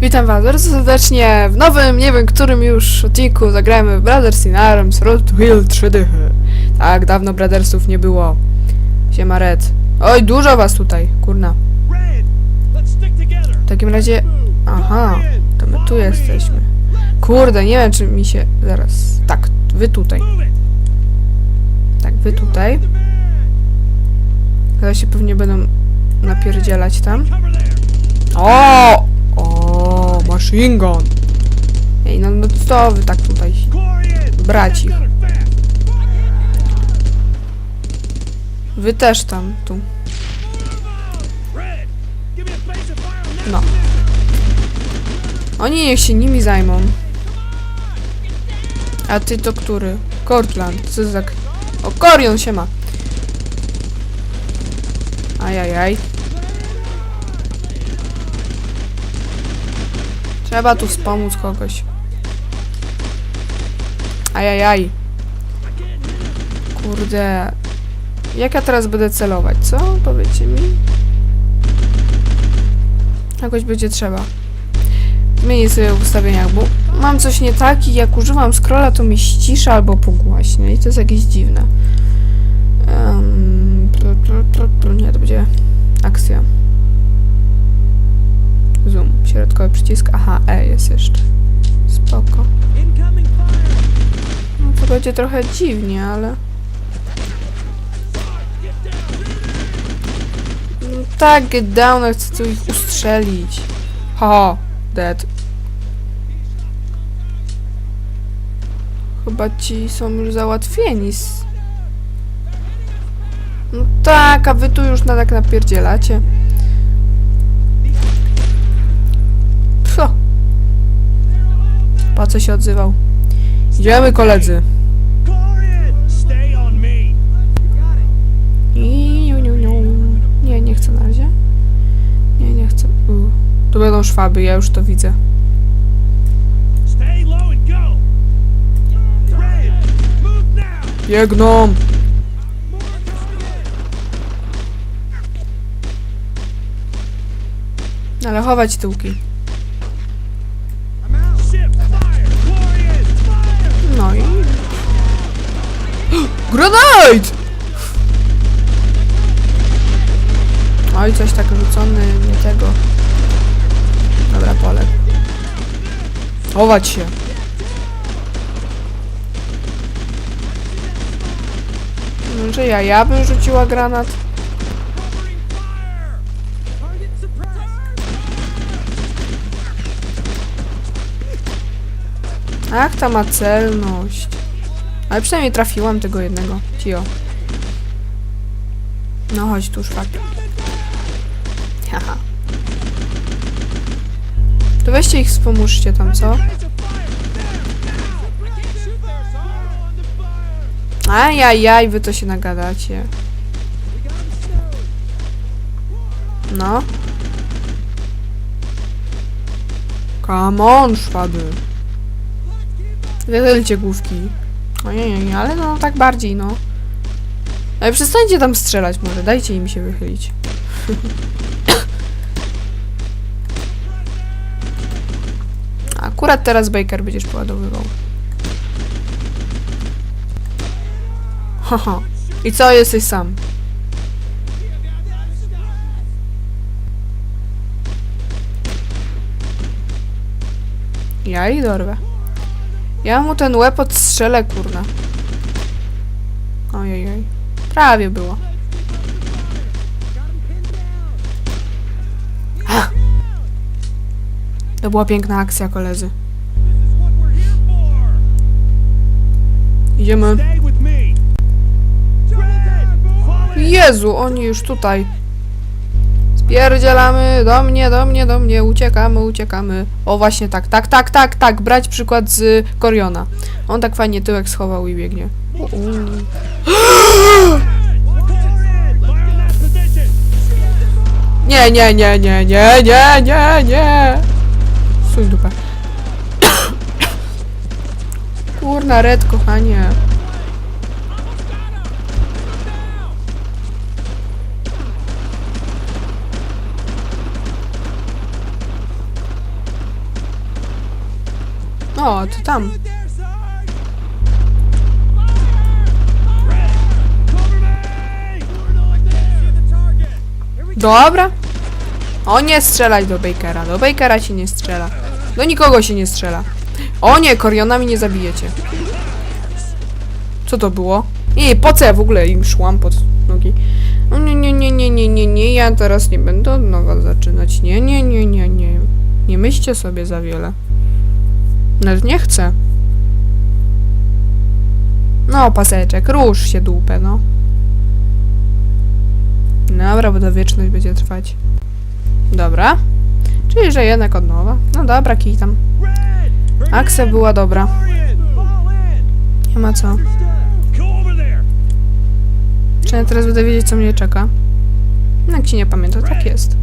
Witam was bardzo serdecznie w nowym, nie wiem którym już odcinku zagrajmy w Brothers in Arms Road to Hill 3D. Tak, dawno Brothersów nie było. Siema Red. Oj, dużo was tutaj, kurna. W takim razie... Aha, to my tu jesteśmy. Kurde, nie wiem czy mi się... Zaraz. Tak, wy tutaj. Tak, wy tutaj. Teraz się pewnie będą napierdzielać tam. O! Machine gun. Ej, no, no co wy tak tutaj brać ich? Wy też tam, tu. No. Oni niech się nimi zajmą. A ty to który? Cortland, co za... O, Corion się ma. Ajajaj. Trzeba tu wspomóc kogoś. Ajajaj. Kurde. Jak ja teraz będę celować, co? Powiedzcie mi. Jakoś będzie trzeba. Zmienię sobie w ustawieniach, bo mam coś nie tak i jak używam scrolla, to mi ścisza albo pogłaśnie i to jest jakieś dziwne. Przycisk, aha, E jest jeszcze. Spoko. No to będzie trochę dziwnie, ale... No tak, get down, ja chcę tu ich ustrzelić. Ha, dead. Chyba ci są już załatwieni. No tak, a wy tu już na tak napierdzielacie. Po co się odzywał? Idziemy koledzy. Nie, nie chcę na razie. Nie, nie chcę. U. Tu będą szwaby, ja już to widzę. Biegną! Ale chować tyłki. Granate! Oj, coś tak rzucony, nie tego. Dobra, pole. Chować się. Może ja, ja bym rzuciła granat? Ach, ta ma celność. Ale przynajmniej trafiłam tego jednego. Cio. No chodź tu, szwak. Haha. To weźcie ich, wspomóżcie tam, co? Ajajaj, wy to się nagadacie. No. Come on, szwaby. Wychylcie główki. Ojej, ale no tak bardziej, no. Ale przestańcie tam strzelać może, dajcie im się wychylić. Akurat teraz Baker będziesz poładowywał. Haha. I co, jesteś sam? Ja i dorwę. Ja mu ten łeb odstrzelę, kurna. Ojej, prawie było. Ha! To była piękna akcja, koledzy. Idziemy. Jezu, oni już tutaj. Spierdzielamy, do mnie, do mnie, do mnie, uciekamy, uciekamy. O, właśnie tak, tak, tak, tak, tak, brać przykład z Koriona. On tak fajnie tyłek schował i biegnie. Nie, nie, nie, nie, nie, nie, nie, nie. Suń dupę. Kurna, Red, kochanie. Target! Here we Dobra. O nie strzelać do Bakera. Do Bakera się nie strzela. Do nikogo się nie strzela. O nie, Korionami nie zabijecie. Co to było? Nie, po co ja w ogóle im szłam pod nogi? O nie, nie, nie, nie, nie, nie, nie, ja teraz nie będę od nowa zaczynać. Nie, nie, nie, nie, nie. Nie myślcie sobie za wiele. Nawet nie chcę. No, paseczek, rusz się dupę, no. Dobra, bo to wieczność będzie trwać. Dobra. Czyli, że jednak od nowa. No dobra, kij tam. Akcja była dobra. Nie ma co. Czy ja teraz będę wiedzieć, co mnie czeka? No, Jak się nie pamięta, tak jest.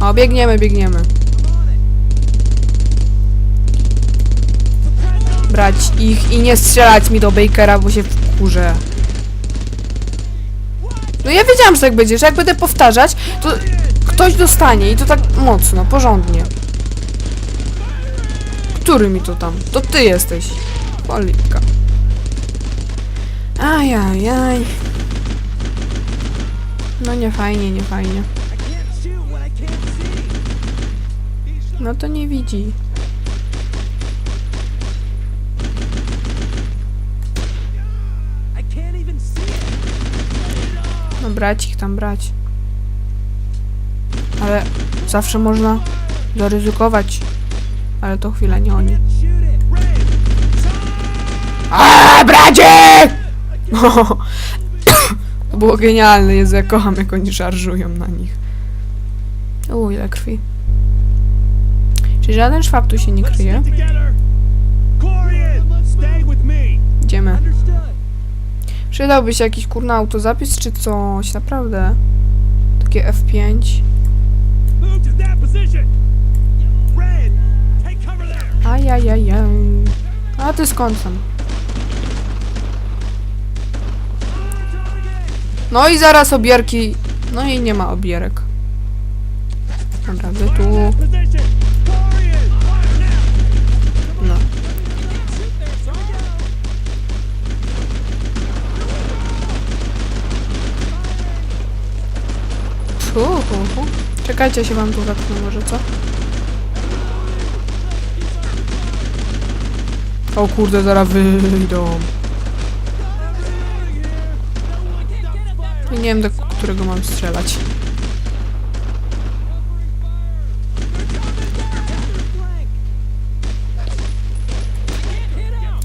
O, biegniemy, biegniemy. Brać ich i nie strzelać mi do Bakera, bo się wkurzę. No ja wiedziałam, że tak będzie, że jak będę powtarzać, to ktoś dostanie i to tak mocno, porządnie. Który mi to tam? To ty jesteś. Politka. Ajajaj. No nie fajnie, nie fajnie. No to nie widzi. Brać ich tam brać. Ale zawsze można zaryzykować. Ale to chwila, nie oni. Can't shoot it! Red! A bracie! To było genialne, Jezu, ja kocham jak oni szarżują na nich. U, ile krwi. Czy żaden szwab tu się nie kryje? Przydałby się jakiś kurna autozapis czy coś, naprawdę. Takie F5. Move to that position! Red, take cover there! Ajajajaj. A ty skąd tam? No i zaraz obierki. No i nie ma obierek. Dobra, wy tu. Fu. Czekajcie, się wam tu wepnę może, co? O kurde, zaraz wyjdą. I nie wiem, do którego mam strzelać.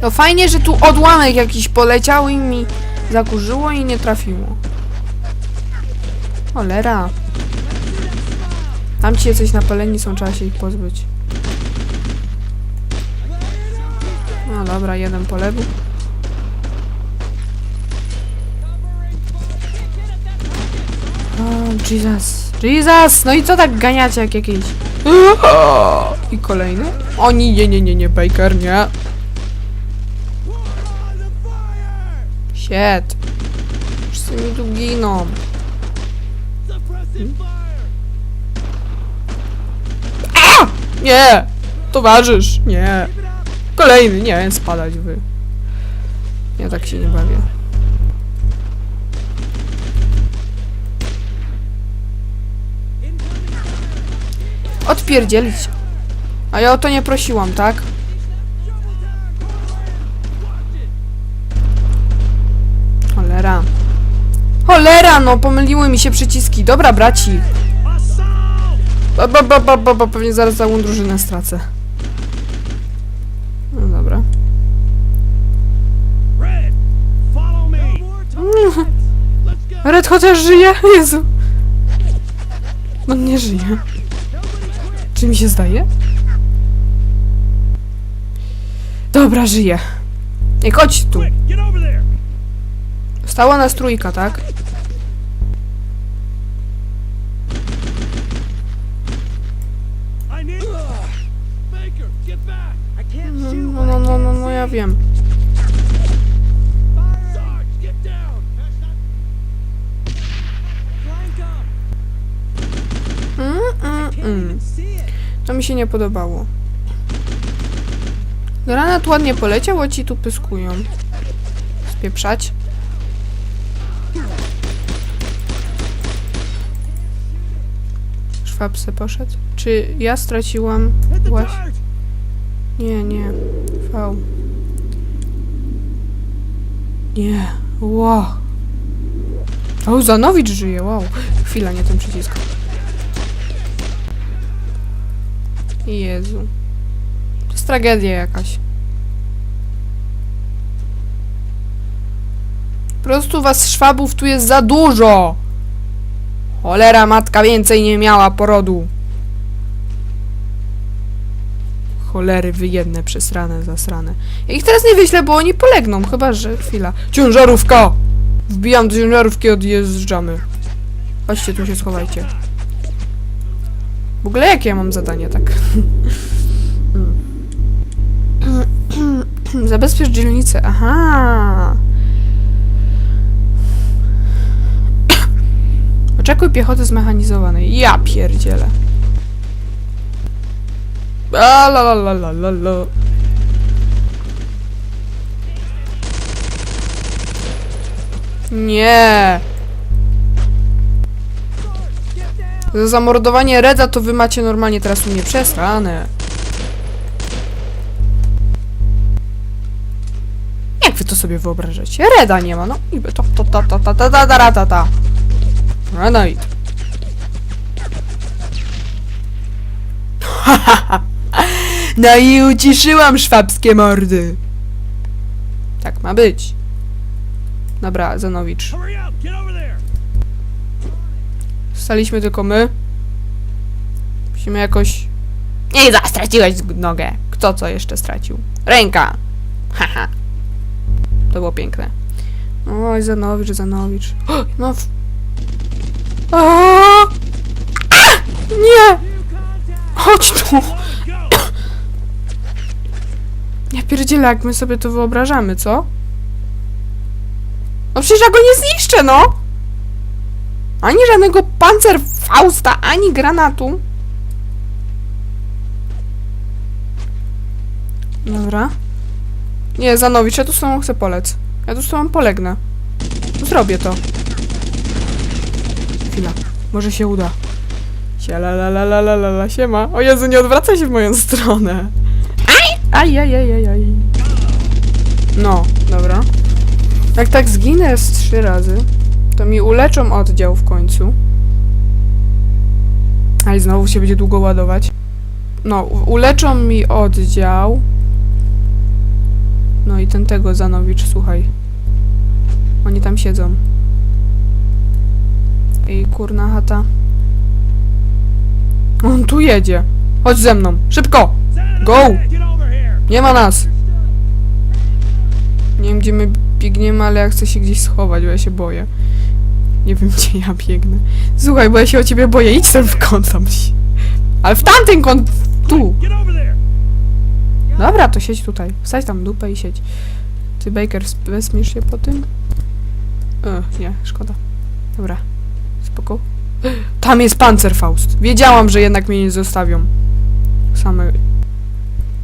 No fajnie, że tu odłamek jakiś poleciał i mi zakurzyło i nie trafiło. Cholera. Tam ci jacyś napaleni są, trzeba się ich pozbyć. No dobra, jeden po lewu. O, Jesus. Jesus! No i co tak ganiacie jak jakieś... I kolejny? O nie, nie, nie, nie, Baker, nie. Shit. Wszyscy mi tu giną. Suppressive Nie! Towarzysz, nie. Kolejny, nie, spadać wy. Ja tak się nie bawię. Odpierdzielić. A ja o to nie prosiłam, tak? Cholera. Cholera, no pomyliły mi się przyciski. Dobra, braci. Assault! Ba, ba, ba, ba, ba, pewnie zaraz całą drużynę stracę. No dobra. Red! No chociaż żyje? Jezu. On nie żyje. Czy mi się zdaje? Dobra, żyje. Ej, chodź tu. Stała nas trójka, tak? Ja wiem. To mi się nie podobało. Granat ładnie poleciał, a ci tu pyskują. Spieprzać. Szwab poszedł? Czy ja straciłam właśnie... Nie, nie. V. Nie. Wow. O, Zanowicz żyje, wow. Chwila, nie ten przycisk. Jezu. To jest tragedia jakaś. Po prostu was szwabów tu jest za dużo. Cholera matka więcej nie miała porodu. Cholery wyjedne, przesrane, zasrane. Ja ich teraz nie wyślę, bo oni polegną, chyba że... Chwila. Ciężarówka! Wbijam do ciężarówki, odjeżdżamy. Chodźcie, tu się schowajcie. W ogóle jakie ja mam zadanie, tak? Zabezpiecz dzielnicę, aha! Oczekuj piechoty zmechanizowanej. Ja pierdzielę. A la la la la la la. Nie. Za zamordowanie Reda to wy macie normalnie teraz u mnie przesrane. Jak wy to sobie wyobrażacie? Reda nie ma, no i to to to to to to ta ta ta ta. Renate. No i uciszyłam szwabskie mordy. Tak ma być. Dobra, Zanowicz. Staliśmy tylko my. Musimy jakoś... Nie, za, straciłeś nogę. Kto co jeszcze stracił? Ręka! Haha. To było piękne. Oj, Zanowicz, Zanowicz. O, no w... A! A! Nie! Chodź tu! Ja pierdzielę, jak my sobie to wyobrażamy, co? No przecież ja go nie zniszczę, no! Ani żadnego pancerfausta, ani granatu. Dobra. Nie, Zanowicz, ja tu z tobą chcę polec. Ja tu z tobą polegnę. Zrobię to. Chwila. Może się uda. Siela la la la la la la siema. O Jezu, nie odwracaj się w moją stronę. Aj, aj, aj, aj, aj. No, dobra. Jak tak zginę z trzy razy, to mi uleczą oddział w końcu. Ale znowu się będzie długo ładować. No, uleczą mi oddział. No i ten tego Zanowicz, słuchaj. Oni tam siedzą. Ej, kurna chata. On tu jedzie. Chodź ze mną, szybko! Go! Nie ma nas! Nie wiem, gdzie my biegniemy, ale ja chcę się gdzieś schować, bo ja się boję. Nie wiem, gdzie ja biegnę. Słuchaj, bo ja się o ciebie boję. Idź ten w kąt tam. Ale w tamten kąt! Tu! Dobra, to siedź tutaj. Wsadź tam dupę i siedź. Ty, Baker, wesmiesz się po tym? Ech, nie, szkoda. Dobra, spoko. Tam jest Panzerfaust. Wiedziałam, że jednak mnie nie zostawią. Same...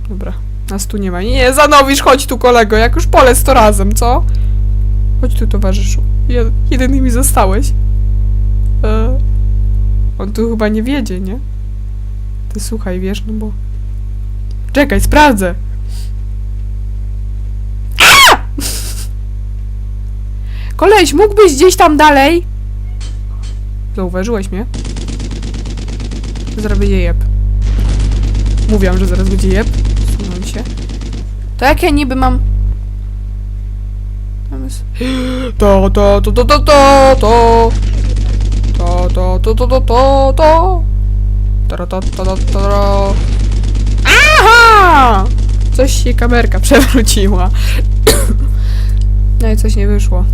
Dobra, nas tu nie ma. Nie, Zanowicz, chodź tu, kolego, jak już polec to razem, co? Chodź tu, towarzyszu. Je- jedyny mi zostałeś. E, on tu chyba nie wiedzie, nie? Ty słuchaj, wiesz, no bo... Czekaj, sprawdzę. Koleś, mógłbyś gdzieś tam dalej? Zauważyłeś mnie? Zaraz będzie jeb. Mówiłam, że zaraz będzie jeb. Się. To jak ja niby mam... Tam. To, to, to, to, to, to, to. To, to, to, to, to, to, to. To, to, to, to, to. Aha! Coś się kamerka przewróciła. No i coś nie wyszło.